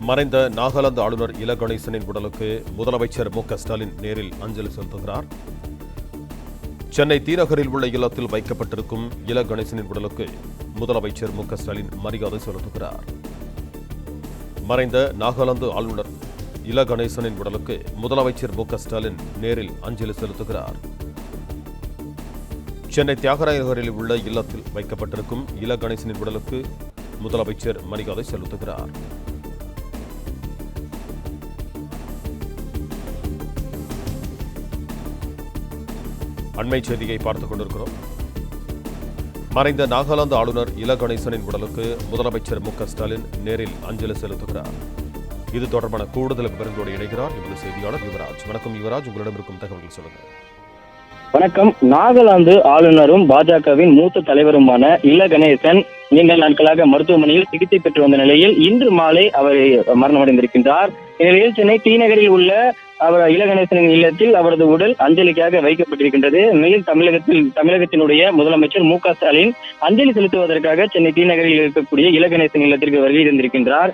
மறைந்த நாகாலாந்து ஆளுநர் இல கணேசனின் உடலுக்கு முதலமைச்சர் மு ஸ்டாலின் நேரில் அஞ்சலி செலுத்துகிறார். சென்னை தீநகரில் உள்ள இல்லத்தில் வைக்கப்பட்டிருக்கும் இல கணேசனின் உடலுக்கு முதலமைச்சர் மு ஸ்டாலின் மரியாதை செலுத்துகிறார். மறைந்த நாகாலாந்து ஆளுநர் இல கணேசனின் உடலுக்கு முதலமைச்சர் மு ஸ்டாலின் நேரில் அஞ்சலி செலுத்துகிறார். சென்னை தியாகராய நகரில் உள்ள இல்லத்தில் வைக்கப்பட்டிருக்கும் இல கணேசனின் உடலுக்கு முதலமைச்சர் மரியாதை செலுத்துகிறார். அண்மை செய்தியை பார்த்துக் கொண்டிருக்கிறோம். மறைந்த நாகாலாந்து ஆளுநர் இல கணேசனின் உடலுக்கு முதலமைச்சர் மு ஸ்டாலின் நேரில் அஞ்சலி செலுத்துகிறார். இது தொடர்பான கூடுதல் விவரங்களோடு இணைகிறார் எமது செய்தியாளர் யுவராஜ். வணக்கம் யுவராஜ். உங்களிடம் இருக்கும் தகவல்கள் சொல்லுங்கள். வணக்கம். நாகாலாந்து ஆளுநரும் பாஜகவின் மூத்த தலைவருமான இல கணேசன் நீண்ட நாட்களாக மருத்துவமனையில் சிகிச்சை பெற்று வந்த நிலையில் இன்று மாலை அவர் மரணமடைந்திருக்கின்றார். இந்நிலையில் சென்னை டி நகரில் உள்ள அவர் இலகணேசனின் இல்லத்தில் அவரது உடல் அஞ்சலிக்காக வைக்கப்பட்டிருக்கின்றது. மேலும் தமிழகத்தில் தமிழகத்தினுடைய முதலமைச்சர் மு ஸ்டாலின் அஞ்சலி செலுத்துவதற்காக சென்னை டி நகரில் இருக்கக்கூடிய இலகணேசன் இல்லத்திற்கு வருகை தந்திருக்கின்றார்.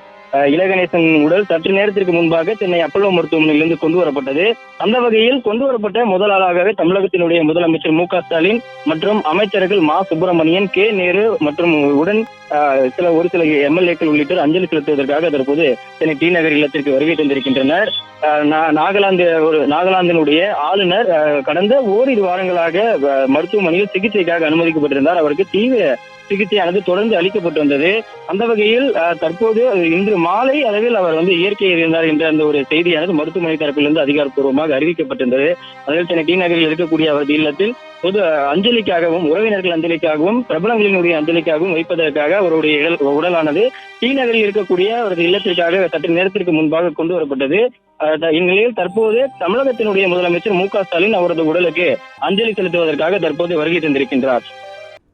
இலகணேசன் உடல் சற்று நேரத்திற்கு முன்பாக சென்னை அப்பல்லோ மருத்துவமனையிலிருந்து கொண்டு வரப்பட்டது. அந்த வகையில் கொண்டு வரப்பட்ட முதல் ஆளாகவே தமிழகத்தினுடைய முதலமைச்சர் மு ஸ்டாலின் மற்றும் அமைச்சர்கள் மா. சுப்பிரமணியன் கே. நேரு மற்றும் உடன் சில ஒரு சில எம்எல்ஏக்கள் உள்ளிட்டோர் அஞ்சலி செலுத்துவதற்காக தற்போது சென்னை டி நகர் இல்லத்திற்கு வருகை தந்திருக்கின்றனர். அஹ், நாகாலாந்து ஒரு நாகாலாந்தினுடைய ஆளுநர் அஹ், கடந்த ஓரிரு வாரங்களாக மருத்துவமனையில் சிகிச்சைக்காக அனுமதிக்கப்பட்டிருந்தார். அவருக்கு தீவிர சிகிச்சையானது தொடர்ந்து அளிக்கப்பட்டு வந்தது. அந்த வகையில் தற்போது இன்று மாலை அளவில் அவர் வந்து இயற்கை இருந்தார் என்ற அந்த ஒரு செய்தியானது மருத்துவமனை தரப்பிலிருந்து அதிகாரப்பூர்வமாக அறிவிக்கப்பட்டிருந்தது. அதில் சென்னை டி நகரில் இருக்கக்கூடிய அவரது இல்லத்தில் பொது அஞ்சலிக்காகவும் உறவினர்கள் அஞ்சலிக்காகவும் பிரபலங்களினுடைய அஞ்சலிக்காகவும் வைப்பதற்காக அவருடைய இடல்- உடலானது டி நகரில் இருக்கக்கூடிய அவரது இல்லத்திற்காக சற்று நேரத்திற்கு முன்பாக கொண்டு வரப்பட்டது. அஹ், இந்நிலையில் தற்போது தமிழகத்தினுடைய முதலமைச்சர் மு க ஸ்டாலின் அவரது உடலுக்கு அஞ்சலி செலுத்துவதற்காக தற்போது வருகை தந்திருக்கின்றார்.